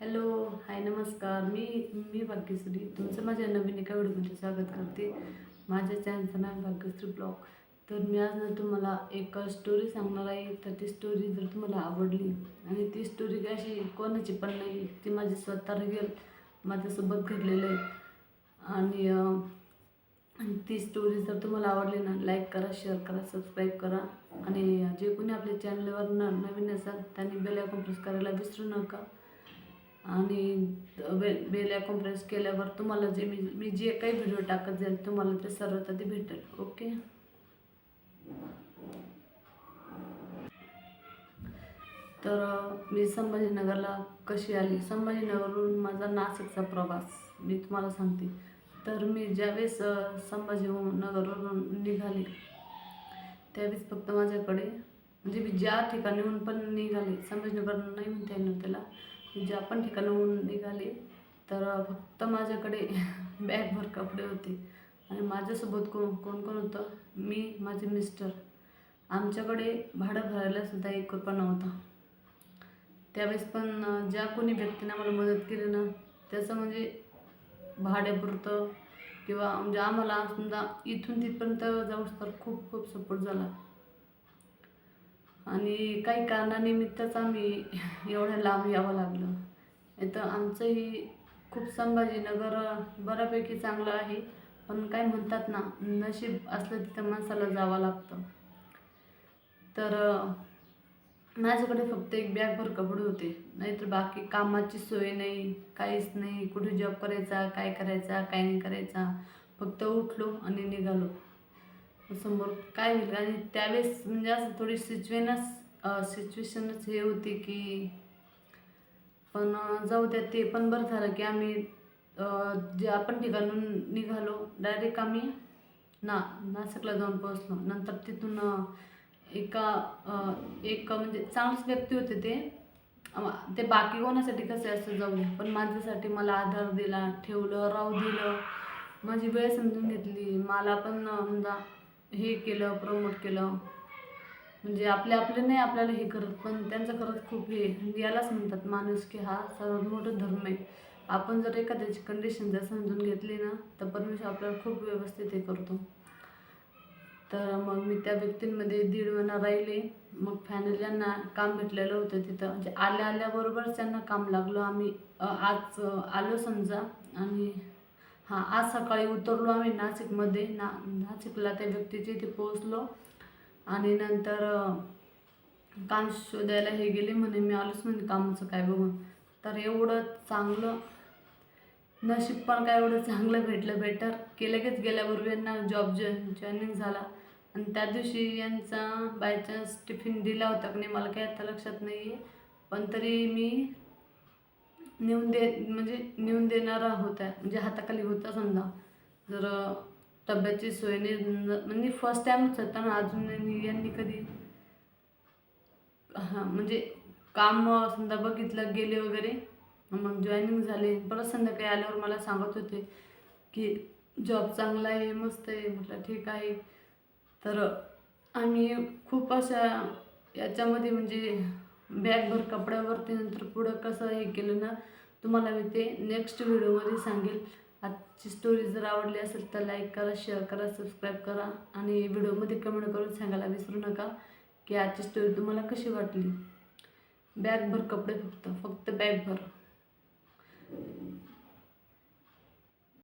Hello hi नमस्कार. मी मी भाग्यश्री. तुमचं माझ्या नवीन एका व्हिडिओमध्ये स्वागत करते. माझ्या चॅनलचं नाव भाग्यश्री ब्लॉग तर मी आज ना तुम्हाला एक स्टोरी सांगणार आहे. तर ती स्टोरी जर तुम्हाला आवडली आणि ती स्टोरी काय अशी कोणाची पण नाही ती माझी स्वतः रिअल माझ्यासोबत घडलेलं आहे. आणि ती स्टोरी जर तुम्हाला आवडली ना लाईक करा शेअर करा सबस्क्राईब करा. आणि जे कोणी आपल्या चॅनलवर न नवीन असाल त्यांनी बेल आयकॉन प्रेस करायला विसरू नका. आणि बे बेल आयकॉन केल्यावर तुम्हाला जे मी मी जे काही व्हिडिओ टाकत जाईल तुम्हाला ते सर्वात आधी भेटेल. ओके तर मी संभाजीनगरला कशी आली? संभाजीनगरवरून माझा नाशिकचा प्रवास. मी तुम्हाला सांगते. तर मी ज्यावेळेस संभाजीनगरवरून निघाले त्यावेळेस फक्त माझ्याकडे म्हणजे मी ज्या ठिकाणीहून पण निघाले संभाजीनगर नाही म्हणता येणार त्याला म्हणजे ज्या पण ठिकाणाहून निघाले तर फक्त माझ्याकडे बॅगभर कपडे होते. आणि माझ्यासोबत कोण कोण कोण होतं? मी माझे मिस्टर. आमच्याकडे भाडं भरायला सुद्धा एक रुपया नव्हता त्यावेळेस पण ज्या कोणी व्यक्तीने आम्हाला मदत केली ना त्याचं म्हणजे भाड्यापुरतं किंवा म्हणजे आम्हाला समजा इथून तिथपर्यंत जाऊस तर खूप खूप सपोर्ट झाला. आणि काही कारणानिमित्तच आम्ही एवढ्या लांब यावं लागलं. इथं आमचंही खूप संभाजीनगर बऱ्यापैकी चांगलं आहे. पण काय म्हणतात ना नशीब असलं तिथं माणसाला जावं लागतं. तर माझ्याकडे फक्त एक बॅगभर कपडे होते. नाहीतर बाकी कामाची सोय नाही काहीच नाही. कुठे जॉब करायचा काय करायचा काय नाही करायचा. फक्त उठलो आणि निघालो. समोर काय होईल? आणि त्यावेळेस म्हणजे असं थोडी सिच्युएनच सिच्युएशनच हे होती की पण जाऊ द्या ते पण बरं झालं की आम्ही जे आपण ठिकाणून निघालो डायरेक्ट आम्ही ना नाशिकला जाऊन पोहोचलो. नंतर तिथून एका एक म्हणजे चांगलेच व्यक्ती होते ते. ते बाकी कोणासाठी कसे असं जाऊ? पण माझ्यासाठी मला आधार दिला ठेवलं राहू दिलं. माझी वेळ समजून घेतली. मला पण समजा हे केलं प्रमोट केलं. म्हणजे आपले आपले नाही आपल्याला हे करत पण त्यांचं खरंच खूप हे. यालाच म्हणतात माणूस की हा सर्वात मोठा धर्म आहे. आपण जर एखाद्याची कंडिशन जर समजून घेतली ना तर परमेश्वर आपल्याला खूप व्यवस्थित हे करतो. तर मग मी त्या व्यक्तींमध्ये दीड महिना राहिले. मग फायनली यांना काम भेटलेलं होतं तिथं. म्हणजे आल्या आल्याबरोबरच त्यांना काम लागलं. आम्ही आज आलो समजा. आणि हां आज सकाळी उतरलो आम्ही नाशिकमध्ये. ना नाशिकला त्या व्यक्तीच्या इथे पोहोचलो. आणि नंतर काम शोधायला हे गेले म्हणे मी आलोच म्हणे कामाचं काय बघून. तर एवढं चांगलं नशीब पण काय एवढं चांगलं भेटलं बेटर की लगेच गेल्याबरोबर यांना जॉब जॉईन जॉईनिंग झाला. आणि त्या दिवशी यांचा बाय चान्स टिफिन दिला होता की नाही मला काय आता लक्षात नाही आहे पण तरी मी नेऊन दे म्हणजे नेऊन देणारा होता म्हणजे हाताखाली होता समजा. जर डब्याची सोय नाही म्हणजे फर्स्ट टाईमच होता ना अजून यांनी यांनी कधी? हां म्हणजे काम समजा बघितलं गेले वगैरे मग जॉईनिंग झाले. परत संध्याकाळी आल्यावर मला सांगत होते की जॉब चांगला आहे मस्त आहे. म्हटलं ठीक आहे. तर आम्ही खूप अशा याच्यामध्ये म्हणजे बॅगभर कपड्यावरती नंतर पुढं कसं हे केलं ना तुम्हाला मी ते नेक्स्ट व्हिडिओमध्ये सांगेल. आजची स्टोरी जर आवडली असेल तर लाईक करा शेअर करा सबस्क्राईब करा आणि व्हिडिओमध्ये कमेंट करून सांगायला विसरू नका की आजची स्टोरी तुम्हाला कशी वाटली. बॅगभर कपडे फक्त फक्त बॅगभर.